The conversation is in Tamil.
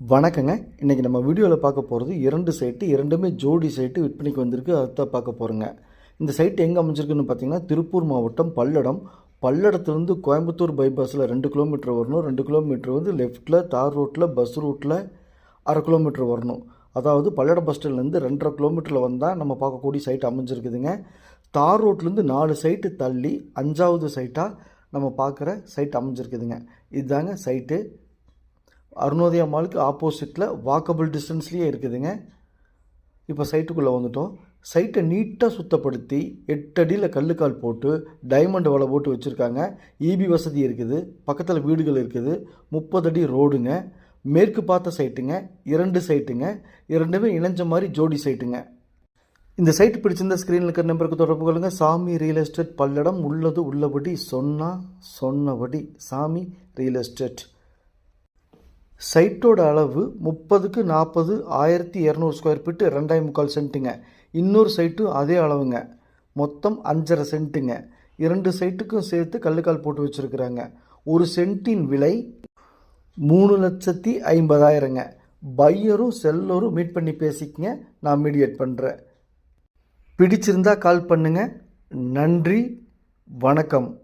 வணக்கங்க. இன்றைக்கி நம்ம வீடியோவில் பார்க்க போகிறது இரண்டு சைட்டு இரண்டுமே ஜோடி சைட்டு விற்பனைக்கு வந்திருக்கு. அதைத்தான் பார்க்க போகிறோங்க இந்த சைட்டு எங்கே அமைஞ்சிருக்குன்னு பார்த்தீங்கன்னா திருப்பூர் மாவட்டம் பல்லடம். பல்லடத்துலேருந்து கோயம்புத்தூர் பைபாஸில் ரெண்டு கிலோமீட்டர் வரணும். ரெண்டு கிலோமீட்டர் வந்து லெஃப்ட்டில் தார் ரோட்டில் பஸ் ரூட்டில் அரை கிலோமீட்டர் வரணும். அதாவது பல்லடம் பஸ் ஸ்டாண்ட்லேருந்து ரெண்டரை கிலோமீட்டரில் வந்தால் நம்ம பார்க்கக்கூடிய சைட் அமைஞ்சிருக்குதுங்க. தார் ரோட்லேருந்து நாலு சைட்டு தள்ளி அஞ்சாவது சைட்டாக நம்ம பார்க்குற சைட் அமைஞ்சிருக்குதுங்க. இதுதாங்க சைட்டு அருணோதயா மாலுக்கு ஆப்போசிட்டில் வாக்கபிள் டிஸ்டன்ஸ்லேயே இருக்குதுங்க. இப்போ சைட்டுக்குள்ளே வந்துட்டோம். சைட்டை நீட்டாக சுத்தப்படுத்தி எட்டடியில் கல்லுக்கால் போட்டு டைமண்ட் வலை போட்டு வச்சுருக்காங்க. இபி வசதி இருக்குது. பக்கத்தில் வீடுகள் இருக்குது. முப்பது அடி ரோடுங்க மேற்கு பார்த்த சைட்டுங்க இரண்டு சைட்டுங்க இரண்டுமே இணைஞ்ச மாதிரி ஜோடி சைட்டுங்க இந்த சைட்டு பிடிச்சிருந்த ஸ்க்ரீனில் இருக்கிற நம்பருக்கு தொடர்பு கொள்ளுங்க. சாமி ரியல் எஸ்டேட் பல்லடம் உள்ளது உள்ளபடி சொன்னா சொன்னபடி. சாமி ரியல் எஸ்டேட் சைட்டோட அளவு முப்பதுக்கு நாற்பது ஆயிரத்தி இரநூறு ஸ்கொயர் ஃபீட்டு ரெண்டாயிரம் முக்கால் சென்ட்டுங்க. இன்னொரு சைட்டும் அதே அளவுங்க. மொத்தம் அஞ்சரை சென்ட்டுங்க. இரண்டு சைட்டுக்கும் சேர்த்து கல்லுக்கால் போட்டு வச்சுருக்குறாங்க. ஒரு சென்ட்டின் விலை மூணு லட்சத்தி ஐம்பதாயிரங்க. பையரும் செல்லரும் மீட் பண்ணி பேசிக்கங்க. நான் மீடியேட் பண்ணுறேன் பிடிச்சிருந்தா கால் பண்ணுங்க. நன்றி. வணக்கம்.